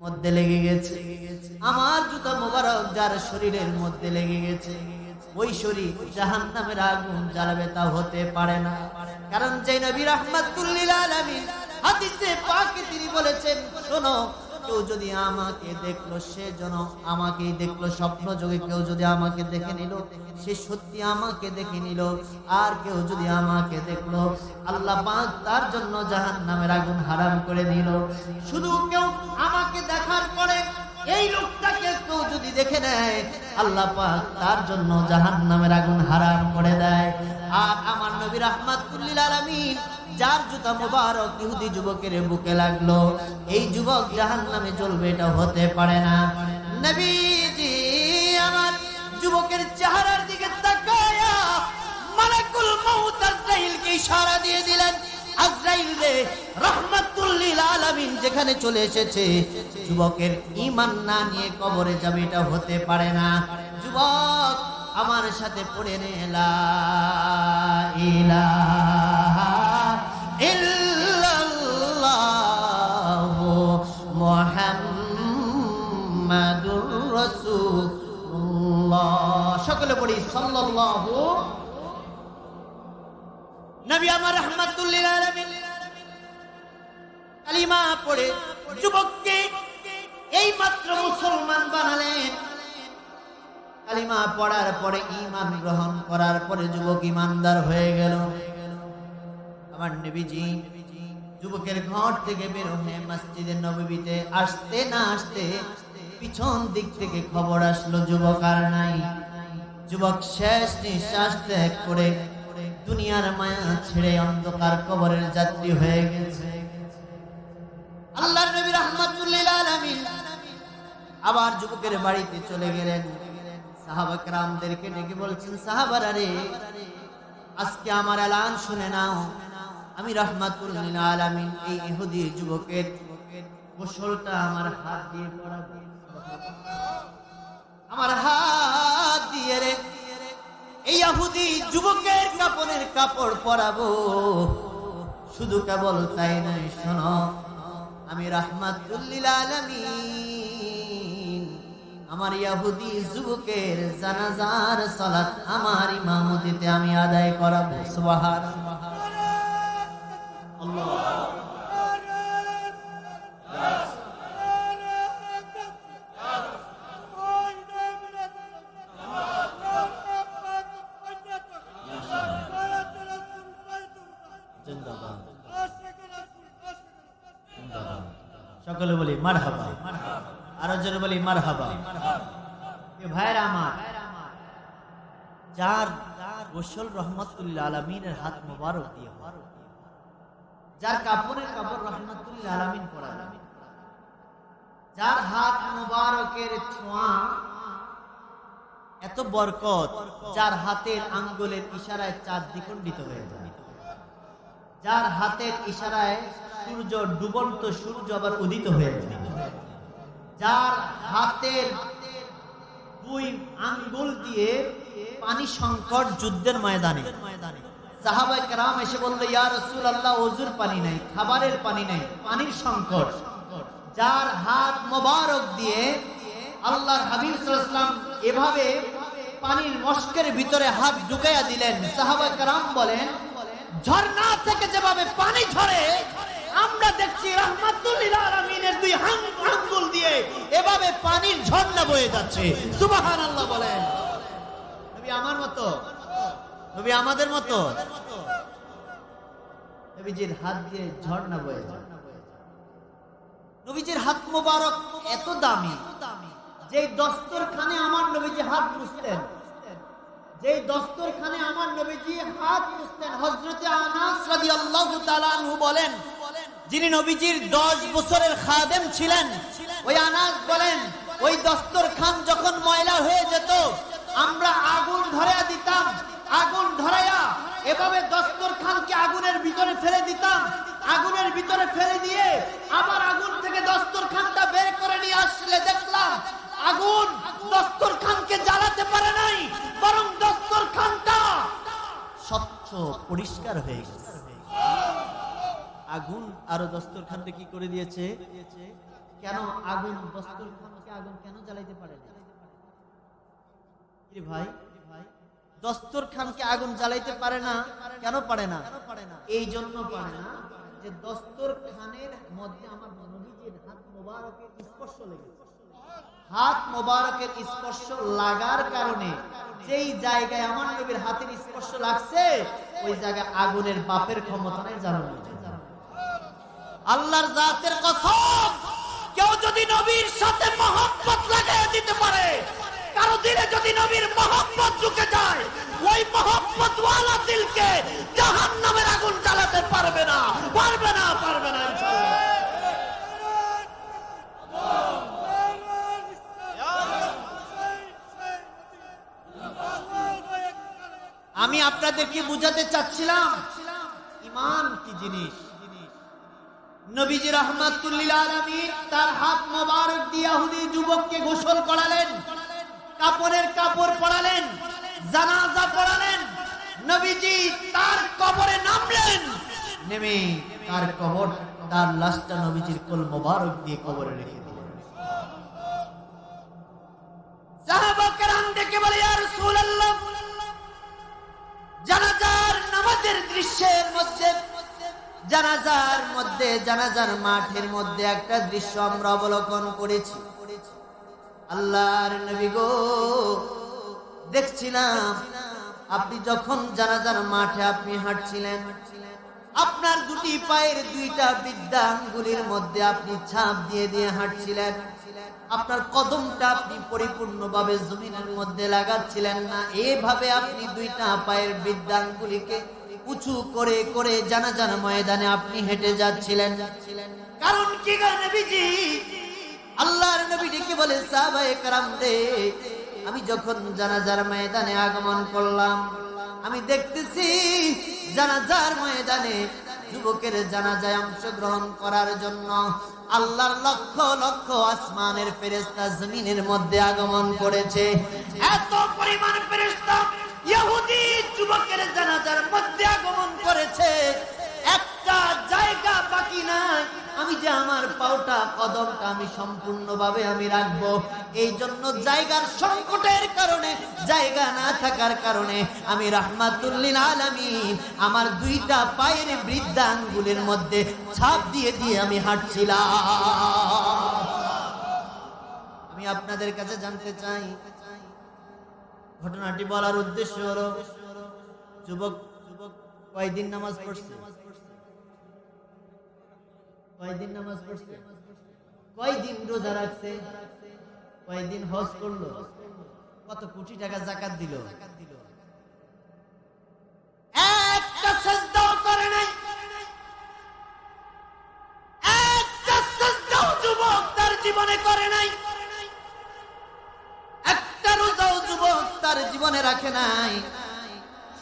মধ্যে লেগে গেছে। আমার জুতা মোবারক যার শরীরের মধ্যে লেগে গেছে। ওই শরীর জাহান নামের আগুন জ্বালাবে তা হতে পারে না। কারণ যে নবী রহমাতুল্লিল আলামিন হাদিসে পাকে তিনি বলেছেন, শোনো কেউ যদি আমাকে দেখল, সে যেন আমাকেই দেখল। স্বপ্ন যোগে কেউ যদি আমাকে দেখে নিল, সে সত্যি আমাকে দেখে নিল। আর কেউ যদি আমাকে দেখল, আল্লাহ পাক তার জন্য জাহান নামের আগুন হারাম করে দিল। শুধু কেউ আমাকে দেখার পরে এই লোকটাকে কেউ যদি দেখে নেয়, আল্লাহ পাক তার জন্য জাহান নামের আগুন হারাম করে দেয়। আর আমার নবী রহমাতুল্লিল আলামিন যার জুতা মোবারক ইহুদি যুবকের বুকে লাগল, এই যুবক জাহান নামে চলবে এটা হতে পারে না। নবীজি আমার যুবকের চেহারার দিকে ইশারা দিয়ে দিলেন রে যেখানে চলে এসেছে, যুবকের না নিয়ে যাবে এটা হতে পারে না। যুবক আমার সাথে পড়ে নে, লা ইলাহা ইল্লাল্লাহু মুহাম্মাদুর রাসূলুল্লাহ। সকলে পড়ি, সাল্লাল্লাহু। নবী আমার রহমাতুল্লিল আলামিন। কালিমা পড়ে, যুবককে এই মাত্র মুসলমান বানালেন। কালিমা পড়ার পরে ঈমান গ্রহণ করার পরে যুবক ইমানদার হয়ে গেল। আমার যুবকের ঘর থেকে বের হয়ে নবীতে আসতে না আসতে পিছন দিক থেকে খবর আসলো, যুবক আর নাই। যুবক শেষ নিঃশ্বাস ত্যাগ করে দুনিয়ার মায়া ছেড়ে অন্ধকার কবরের যাত্রী হয়ে গেছে। আল্লাহ নবী রহমতুল্লিল আবার যুবকের বাড়িতে চলে গেলেন। সাহাবাক রামদেরকে ডেকে বলছেন, সাহাবার আজকে আমার এলান শুনে নাও। আমি রাহমাতুল্লিল আলামিন এই ইহুদি যুবকের গোসলটা আমার হাত দিয়ে পড়াবো আমার হাত দিয়ে রে এই ইহুদি যুবকের কাপড়ের কাপড় পরাবো। শুধু কেবল তাই নয়, শোনো, আমি রাহমাতুল্লিল আলামিন আমার ইয়াহুদি যুবকের জানাজার সালাত আমার ইমামতিতে আমি আদায় করাবো। সুবহানাল্লাহ। সকলে বলি মার হাবা আরও জোরে বলি মার হাবা ভাইরা আমার, যার গোসল রহমতুল্লাহ আলমিনের হাত মোবারক দিয়ে। যার কাপড়ের কাপড় রহমতুল্লাহ আলমিন করা যার হাত মোবারকের ছোঁয়া এত বরকত, যার হাতের আঙ্গুলের ইশারায় চাঁদ দ্বিখণ্ডিত হয়ে যায়। যার হাতের ইশারায় সূর্য ডুবন্ত সূর্য আবার উদিত হয়ে যায়। যার হাতের দুই আঙ্গুল দিয়ে পানি সংকট যুদ্ধের ময়দানে ময়দানে সাহাবাই কারাম এসে বলল, ইয়া রসুল আল্লাহ অজুর পানি নাই, খাবারের পানি নাই, পানির সংকট। যার হাত মোবারক দিয়ে আল্লাহর হাবিব ইসলাম এভাবে পানির মস্কের ভিতরে হাত ঢুকাইয়া দিলেন। সাহাবাই কারাম বলেন, ঝর্ণা থেকে যেভাবে পানি ঝরে, আমরা দেখছি রহমাতুল্লিল দুই আঙ্গুল দিয়ে এভাবে পানির ঝর্ণা বয়ে যাচ্ছে। সুবহানাল্লাহ বলেন। নবী আমার মতো নবী আমাদের মতো। নবীজির হাত দিয়ে ঝর্ণা বয়ে নবীজির হাত মোবারক এত দামি যে দস্তরখানে আমার নবীজি হাত মুছতেন যে দস্তরখানে আমার নবীজি হাত মুছতেন, হযরতে আনাস রাদিয়াল্লাহু তাআলা আনহু বলেন, যিনি নবীজির 10 বছরের খাদেম ছিলেন, ওই আনাস বলেন, ওই দস্তরখান যখন ময়লা হয়ে যেত, আমরা আগুন ধরে দিতাম আগুন ধরাইয়া এভাবে দস্তরখানকে আগুনের ভিতরে ফেলে দিতাম। আগুনের ভিতরে ফেলে দিয়ে আবার আগুন থেকে দস্তরখানটা বের করে নিয়ে আসলে দেখলাম, আগুন দস্তরখানকে জ্বালাতে পারে নাই, বরং দস্তরখানটা স্বচ্ছ, পরিষ্কার হয়ে গেছে। আগুন আরও দস্তরখানটা কি করে দিয়েছে? কেন আগুন দস্তর খানকে আগুন কেন জ্বালাইতে পারে না কি রে ভাই আগুন জ্বালাইতে পারে না, কেন পারে না? এই জন্য পারে না যে দস্তরখানের মধ্যে আমার নবীজির হাত মোবারকের স্পর্শ লেগেছে। হাত মোবারকের স্পর্শ লাগার কারণে যেই জায়গায় আমার নবীর হাতের স্পর্শ লাগছে, ওই জায়গায় আগুনের বাপের ক্ষমতা নেই জানানো আল্লাহর জাতের কসম, কেউ যদি নবীর সাথে মহব্বত লাগাই দিতে পারে কারও দিলে যদি নবীর মহব্বত ঢুকে যায়, ওই মহব্বত ওয়ালা দিলকে জাহান্নামের আগুন জ্বালাতে পারবে না পারবে না পারবে না আমি আপনাদেরকে বুঝাতে চাচ্ছিলাম, ইমান কি জিনিস? নবীজি রহমাতুল্লিল আলমিন তার হাত মোবারক দিয়া হুদি যুবককে গোসল করালেন। কাপড়ের কাপড় পরালেন, জানাজা পড়ালেন নবীজি তার কবরে নামলেন। নেমে তার কবর, তার লাশটা নবীজির কোল মোবারক দিয়ে কবরে রেখে দিলেন। জানাজার মধ্যে, জানাজার মাঠের মধ্যে একটা দৃশ্য আমরা অবলোকন করেছি। আল্লাহর নবী গো, দেখছিলাম আপনি যখন জানাজার মাঠে আপনি হাঁটছিলেন, আপনার দুটি পায়ের দুইটা বিদ্যাঙ্গুলির মধ্যে আপনি ছাপ দিয়ে দিয়ে হাঁটছিলেন। আপনার কদমটা আপনি পরিপূর্ণভাবে জমিনের মধ্যে লাগাচ্ছিলেন না। এভাবে আপনি দুইটা পায়ের বিদ্যাঙ্গুলিকে উঁচু করে করে জানা জানা ময়দানে আপনি হেঁটে যাচ্ছিলেন। কারণ কি কারণে নবীজি? আল্লাহর নবী ডেকে বলে, সাহাবায়ে কারাম রে, আমি যখন জানাজার ময়দানে আগমন করলাম, আমি দেখতেছি জানাজার ময়দানে যুবকের জানাজায় অংশগ্রহণ করার জন্য আল্লাহর লক্ষ লক্ষ আসমানের ফেরেস্তা জমিনের মধ্যে আগমন করেছে। এত পরিমাণ ফেরেস্তা ইহুদি যুবকের জানাজার মধ্যে আগমন করেছে। একটা জায়গা বাকি নাই। আমি যে আমার কদমটা আমি সম্পূর্ণভাবে আমি রাখব। এই জন্য জায়গার সংকটের কারণে, জায়গা না থাকার কারণে আমি আমার দুইটা পায়ের মধ্যে ছাপ দিয়ে দিয়ে আমি হাঁটছিলাম। আমি আপনাদের কাছে জানতে চাই, ঘটনাটি বলার উদ্দেশ্য হলো, যুবক যুবক কয়দিন নামাজ পড়ছে? কয়দিন নামাজ পড়ছে? কয়দিন রোজা রাখছে? কয়দিন হজ করল? কত কোটি টাকা জাকাত দিল?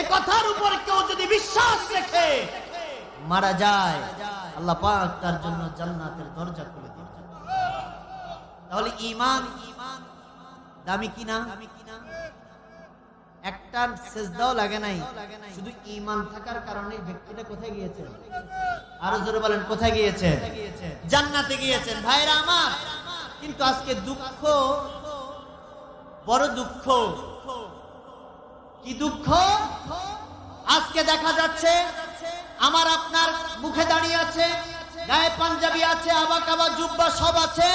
এ উপর কেউ যদি বিশ্বাস রেখে মারা যায়, আল্লাহ পাক তার জন্য জান্নাতের দরজা খুলে দিবেন তাহলে ইমান দামি কিনা একটা সেজদাও লাগে নাই, শুধু ইমান থাকার কারণে ব্যক্তিটা কোথায় গিয়েছেন আরও জোরে বলেন, কোথায় গিয়েছেন জান্নাতে গিয়েছেন। ভাইরা আমার, কিন্তু আজকে দুঃখ, বড় দুঃখ কি দুঃখ? আজকে দেখা যাচ্ছে, আমার আপনার মুখে দাঁড়িয়ে আছে, গায়ে পাঞ্জাবি আছে আবা জুব্বা সব আছে,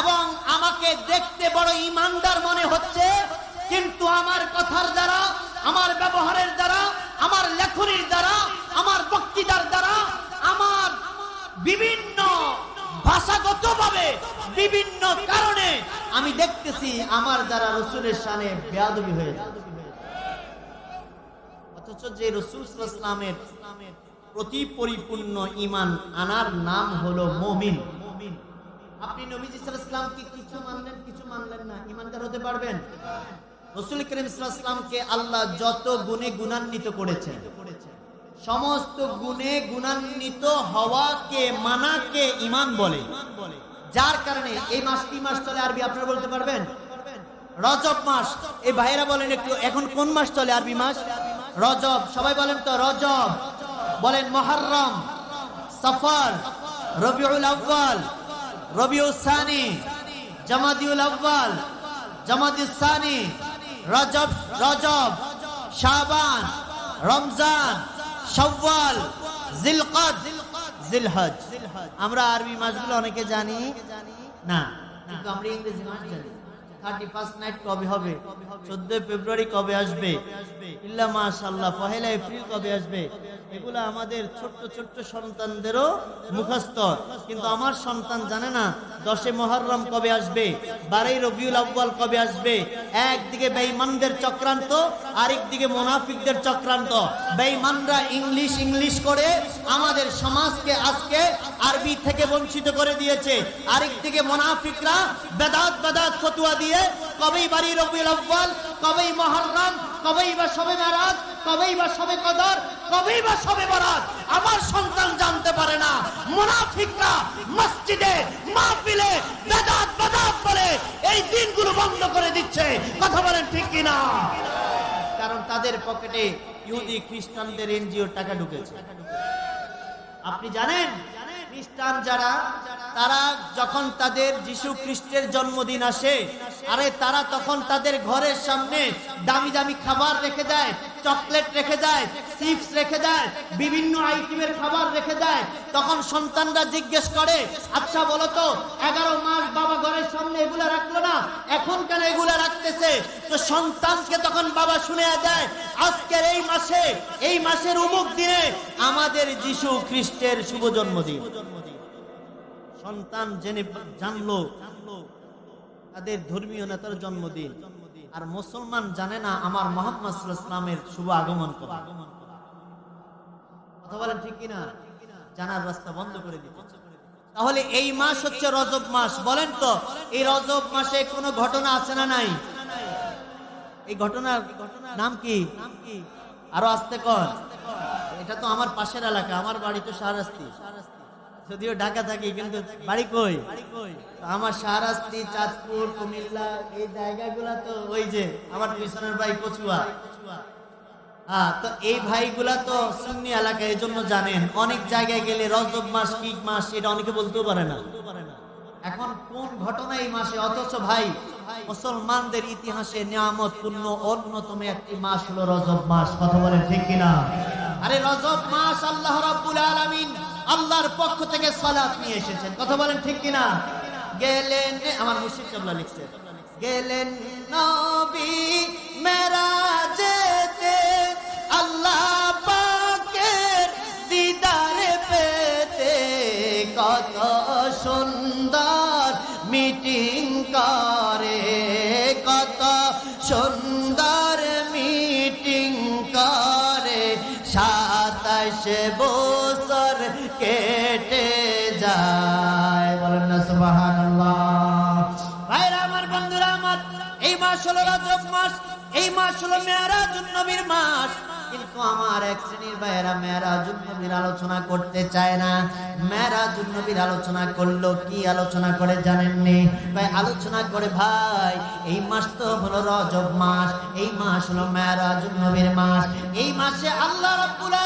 এবং আমাকে দেখতে বড় ইমানদার মনে হচ্ছে, কিন্তু আমার কথার দ্বারা, আমার ব্যবহারের দ্বারা, আমার লেখনির দ্বারা, আমার বক্তৃতার দ্বারা, আমার বিভিন্ন ভাষাগতভাবে, বিভিন্ন কারণে আমি দেখতেছি আমার দ্বারা রসুলের সানে বেয়াদবি হয়ে যাচ্ছে। অথচ যে রসুল ইসলামের প্রতি পরিপূর্ণ ইমান আনার নাম হলো মমিন। আপনি নবীজি ইসলামকে কিছু মানলেন কিছু মানলেন না ইমানদার হতে পারবেন? রসুল করিম ইসলামকে আল্লাহ যত গুণে গুণান্বিত করেছেন, সমস্ত গুণে গুণান্বিত হওয়াকে মানাকে ইমান বলে। যার কারণে এই মাস কি মাস চলে আরবি, আপনারা বলতে পারবেন? রজব মাস। এই ভাইরা বলেন একটু, এখন কোন মাস চলে আরবি মাস? রজব, সবাই বলেন তো রজব। বলেন মহরম, সফর, রবিউল আউ্বাল রবিউল সানি, জামাদিউল আউ্বাল জামাদিউল সানি, রজব রজব, শাবান, রমজান, শাওয়াল, জিলকদ, জিলহজ। আমরা আরবি মাসগুলো অনেকে জানি? না, কিন্তু আমরা ইংরেজি মাস জানি। আমার সন্তান জানে না দশে মহরম কবে আসবে? রবিউল আব্বাল কবে আসবে? একদিকে বেঈমানদের চক্রান্ত আরেক দিকে মোনাফিকদের চক্রান্ত। বেঈমানরা ইংলিশ ইংলিশ করে আমাদের সমাজকে আজকে আরবি থেকে বঞ্চিত করে দিয়েছে। আরেকদিকে মোনাফিকরা বেদাত বেদাত ফতুয়া দিয়ে কবেই বাড়ি রবিউল আব্বাল কবেই মহরম, কবেই বা সবে মেরাজ, কবেই বা সবে কদর, কবেই বা সবে বরাত। আমার সন্তান জানতে পারে না। মুনাফিকরা মসজিদে মাহফিলে বেদাত বেদাত বলে এই দিনগুলো বন্ধ করে দিচ্ছে। কথা বলেন ঠিক কিনা? কারণ তাদের পকেটে ইহুদি খ্রিস্টানদের এনজিও টাকা ঢুকেছে। আপনি জানেন খ্রিস্টান যারা, তারা যখন তাদের যিশু খ্রিস্টের জন্মদিন আসে, আরে তারা তখন তাদের ঘরের সামনে দামি দামি খাবার রেখে দেয়। চকলেট রেখে দেয়, চিপস রেখে দেয়, বিভিন্ন আইটেমের খাবার রেখে দেয়। তখন সন্তানরা জিজ্ঞেস করে আচ্ছা বলো তো, এগারো মাস বাবা ঘরের সামনে এগুলা রাখল না? এখন কেন এগুলা রাখতেছে? তো সন্তানকে তখন বাবা শুনে দেয়, আজকের এই মাসে, এই মাসের উমুক দিনে আমাদের যিশু খ্রিস্টের শুভ জন্মদিন সন্তান জেনে জানলো তাদের ধর্মীয় নেতার জন্মদিন। আর মুসলমান জানে না আমার মোহাম্মদ ইসলামের শুভ আগমন কথা বলেন ঠিক কিনা? জানার রাস্তা বন্ধ করে তাহলে এই মাস হচ্ছে রজব মাস, বলেন তো, এই রজব মাসে কোনো ঘটনা আছে না নাই? এই ঘটনার নাম কি? আরও আসতে কর। এটা তো আমার পাশের এলাকা, আমার বাড়ি তো শাহরাস্তি যদিও ঢাকা থাকি, কিন্তু বাড়ি কই? আমার শাহরাস্তি, চাঁদপুর, কুমিল্লা, এই জায়গাগুলা তো ওই যে আমার পিছনের ভাই কচুয়া। হ্যাঁ তো এই ভাইগুলা তো সুন্নি এলাকা এই জন্য জানেন। অনেক জায়গায় গেলে রজব মাস মাস, এটা অনেকে বলতেও পারে না। এখন কোন ঘটনা এই মাসে? অথচ ভাই, মুসলমানদের ইতিহাসে নিয়ামত পূর্ণ অন্যতম একটি মাস হলো রজব মাস। কথা বলেন ঠিক কিনা? আরে রজব মাস আল্লাহ রাব্বুল আলামিন আল্লাহর পক্ষ থেকে সালাত নিয়ে এসেছেন। কথা বলেন ঠিক কিনা? গেলেন আমার মুর্শিদ কাবলা লিখছে। গেলেন নবী মেরাজেতে ভাইরা আমার বন্ধুরা আমার, এই মাস হলো রজব মাস, এই মাস হলো মেয়ারাজুন নবীর মাস। কিন্তু আমার এক শ্রেণির ভাইয়েরা মেয়ারাজুন নবীর আলোচনা করতে চায় না। আলোচনা করল, কি আলোচনা করে ভাই, আলোচনা করে ভাই, এই মাস তো হলো রজব মাস, এই মাস হলো মাস। এই মাসে আল্লাহ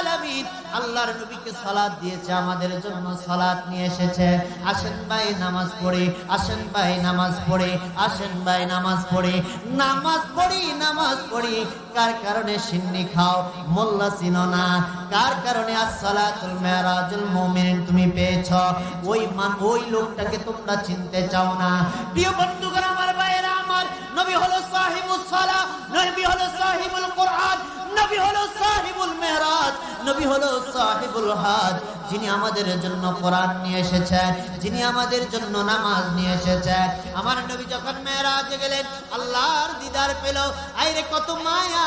আলামিন আল্লাহর নবীকে সালাত দিয়েছে, আমাদের জন্য সালাত নিয়ে এসেছে। আসেন ভাই, নামাজ পড়ে, আসেন ভাই, নামাজ পড়ে, আসেন ভাই, নামাজ পড়ি। নামাজ পড়ি নামাজ পড়ি। কার কারণে সিন্নি খাও? মোল্লা চিনো না। কার কারণে আসসালাতুল মেরাজুল তুমি পেয়েছ। ওই ওই লোকটাকে তোমরা চিনতে চাও না। প্রিয় বন্ধুগণ, আমার ভাইয়েরা, আমার নবী হলো সালাহ, নবী হলো সাহিবুল কোরআন, নবী হলো সাহিবুল হাত নবী হলো সাহিবুল হাত যিনি আমাদের জন্য কোরআন নিয়ে এসেছেন যিনি আমাদের জন্য নামাজ নিয়ে এসেছেন আমার নবী যখন মেয়েরাজে গেলেন, আল্লাহর দিদার পেল। আইরে, কত মায়া,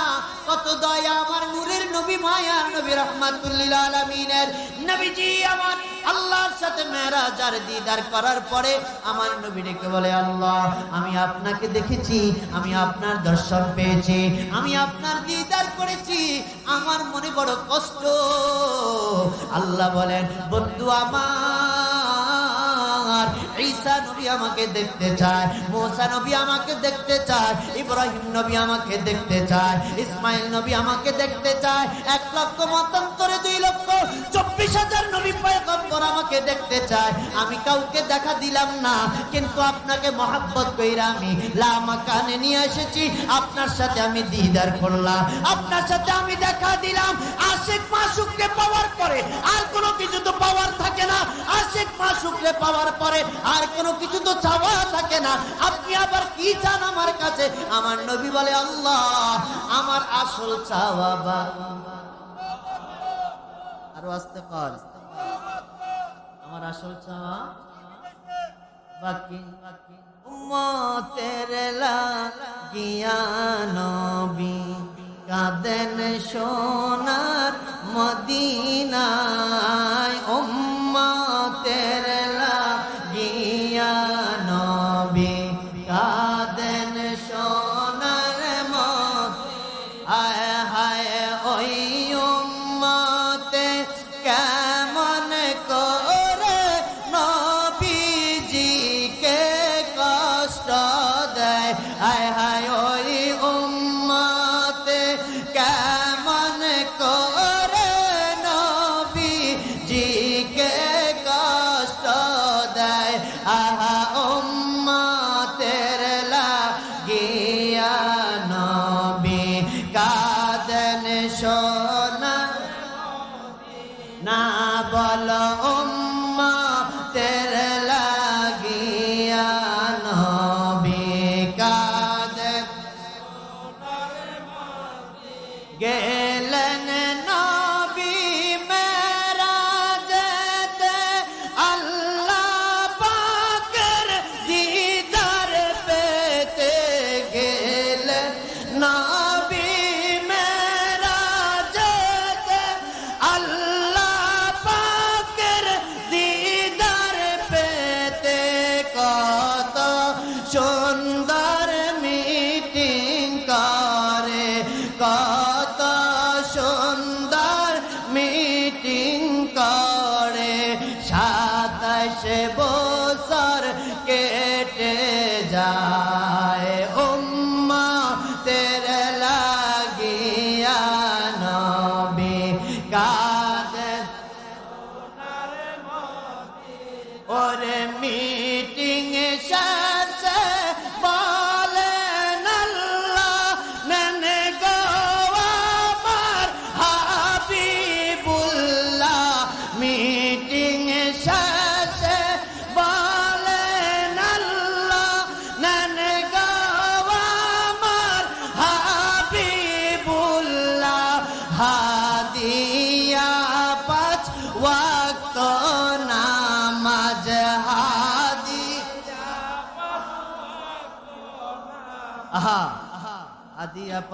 কত দয়া। আমার নূরের নবী মায়া, নবী রহমাতুল্লিল আলমিনের। নবীজি, আমার আল্লাহর সাথে মেয়েরাজ আর দিদার করার পরে আমার নবী ডেকে বলে, আল্লাহ, আমি আপনাকে দেখেছি, আমি আপনার দর্শন পেয়েছি, আমি আপনার দিদার করেছি, আমার মনে বড় কষ্ট। আল্লাহ বলেন, বন্ধু আমার ঈসা নবী আমাকে দেখতে চায়, মোসা নবী আমাকে দেখতে চায়, ইব্রাহিম নবী আমাকে দেখতে চায়, ইসমাইল নবী আমাকে দেখতে চায়। এক লক্ষ মতান্তরে দুই লক্ষ, চব্বিশ হাজার নবী আমাকে দেখতে চায়। আমি কাউকে দেখা দিলাম না, কিন্তু আপনাকে মহাব্বত কইরা আমি লামা কানে নিয়ে এসেছি। আপনার সাথে আমি দিদার করলাম, আপনার সাথে আমি দেখা দিলাম। আশেক মাসুককে পাওয়ার পরে আর কোনো কিছু তো পাওয়ার থাকে না। আশেক মাসুককে পাওয়ার পরে আর কোনো কিছু তো চাওয়া থাকে না। আপনি আবার কি চান আমার কাছে? আমার নবী বলে, আল্লাহ, আমার আসল চাওয়া বা আরও আসতে আমার আসল চাওয়া বাকি। নবী কাঁদেন সোনার মদিনায়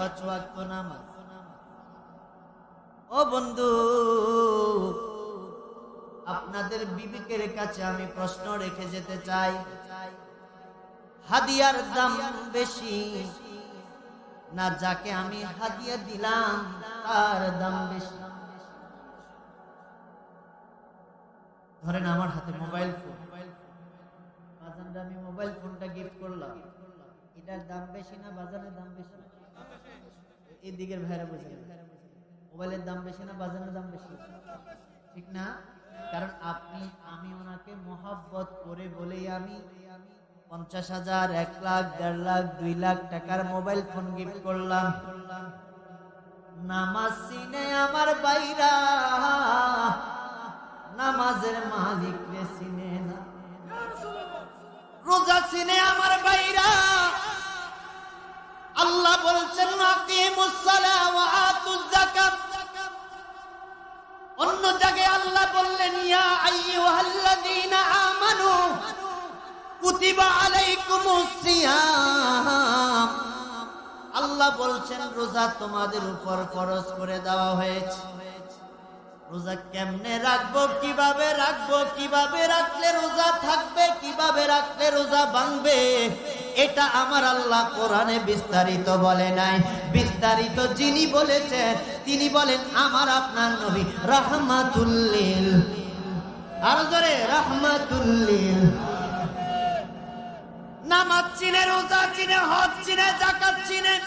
পাঁচ ওয়াক্ত নামাজ। ও বন্ধু, আপনাদের বিবেকের কাছে আমি প্রশ্ন রেখে যেতে চাই। হাদিয়ার দাম বেশি না যাকে আমি হাদিয়া দিলাম, তার দাম বেশি? ধরেন আমার হাতে মোবাইল ফোন। আমি মোবাইল ফোনটা গিফট করলাম। এটার দাম বেশি না বাজারের দাম বেশি? এই দিকের ভাইরা বুঝে মোবাইলের দাম বেশি না বাজারের দাম বেশি? ঠিক না? কারণ আপনি, আমি ওনাকে মহাব্বত করে বলেই আমি পঞ্চাশ হাজার, এক লাখ, দেড় লাখ, দুই লাখ টাকার মোবাইল ফোন গিফট করলাম। নামাজ সিনে আমার বাইরা নামাজের মালিক রে সিনে না। রোজা সিনে আমার বাইরা আল্লাহ বলছেন আল্লাহ বলছেন, রোজা তোমাদের উপর ফরজ করে দেওয়া হয়েছে। রোজা কেমনে রাখব, কীভাবে রাখব, কীভাবে রাখলে রোজা থাকবে, কীভাবে রাখলে রোজা ভাঙবে? এটা আমার আল্লাহ কোরআনে বিস্তারিত বলে নাই। বিস্তারিত যিনি বলেছেন, তিনি বলেন, আমার আপনার নবী রাহমাতুল্লিল। আর জোরে, রাহমাতুল্লিল। নামাজ চিনে, রোজা চিনে, হজ চিনে জাকাত চিনে।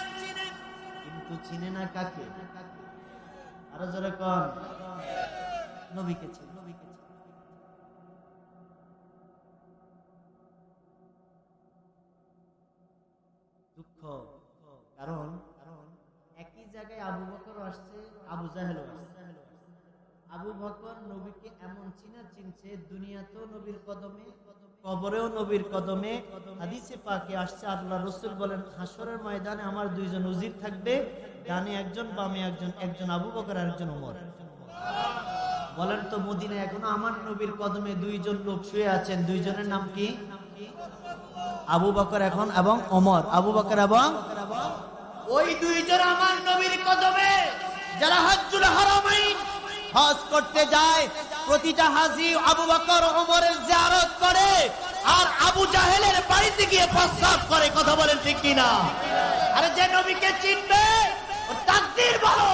কিন্তু চিনে না কাকে? আরও জোরে কন। নবীকে চিনে। নবীকে কারণ একই জায়গায় আবু বকর আসছে, আবু জাহেল আবু বকর নবীকে এমন চিনা চিনছে নবীর কদমে, কবরেও নবীর কদমে, হাদিসে পাকে আসছে, আল্লাহ রসুল বলেন হাসরের ময়দানে আমার দুইজন উজির থাকবে, ডানে একজন, বামে একজন একজন আবু বকর একজন ওমর বলেন তো মদিনা এখনও আমার নবীর কদমে দুইজন লোক শুয়ে আছেন, দুইজনের নাম কি? আবু বকর এখন এবং ওমর। আবু বকর এবং ওই দুইজন আমার নবীর কদমে যারা হজ্জুল হারামাইন হজ করতে যায়, প্রতিটা হাজি আবু বকর ওমরের জিয়ারত করে আর আবু জাহেলের বাড়িতে গিয়ে প্রস্তাব করে, কথা বলেন ঠিক কিনা? আরে যে নবীকে চিনবে তাকদীর ভালো।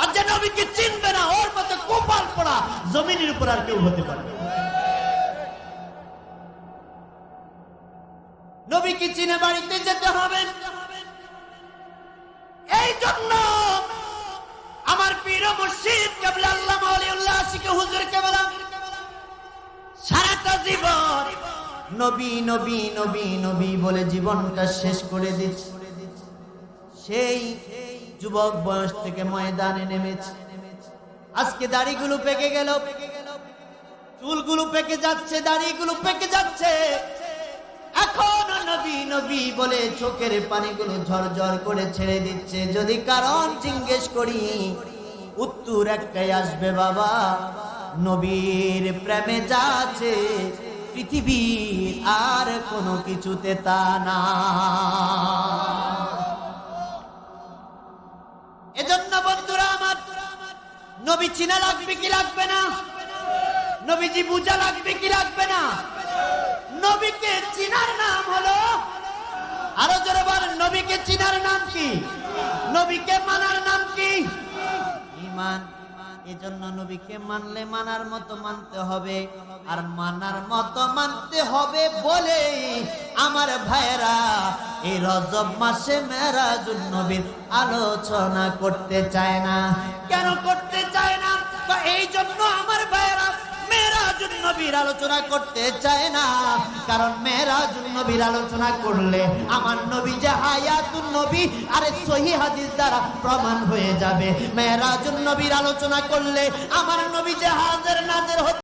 আর যে নবীকে চিনবে না, ওর মতো কোপাল পড়া জমিনের উপর আর কেউ হতে পারে নবীকে চিনে বাড়িতে যেতে হবে। এই জন্য আমার পীর মুর্শিদ কেবলা আল্লাহ মাওলিউল্লাহ আশিকে হুজুর কেবলা সারাটা জীবন নবী নবী নবী নবী বলে জীবনটা শেষ করে দিচ্ছে। সেই যুবক বয়স থেকে ময়দানে নেমেছে। আজকে দাড়িগুলো পেকে গেল। চুলগুলো পেকে যাচ্ছে, দাড়িগুলো পেকে যাচ্ছে। এখন নবী নবী বলে চোখের পানিগুলো ঝরঝর করে ছেড়ে দিচ্ছে। যদি কারণ জিজ্ঞেস করি, উত্তর একটাই আসবে, বাবা, নবীর প্রেমে যা আছে, পৃথিবীর আর কোনো কিছুতে তা না। এজন্য বন্ধুরা আমার, নবী চিনা লাগবে কি লাগবে না? নবীজি বুঝা লাগবে কি লাগবে না? নবীকে চিনার নাম কি? নবীকে মানার নাম কি? ইমান। এজন্য নবীকে মানলে মানার মতো মানতে হবে। আর মানার মতো মানতে হবে বলে আমার ভাইরা এই রজব মাসে মেরাজুল নবীর আলোচনা করতে চায় না। কেন করতে চায় না? এই জন্য আমার ভাইরা নবীর আলোচনা করতে চায় না। কারণ মেয়েরাজ নবীর আলোচনা করলে আমার নবী যে হায়াতুল নবী, আরে সহি হাদিস দ্বারা প্রমাণ হয়ে যাবে। মেয়েরাজ নবীর আলোচনা করলে আমার নবী যে হাজের নাজের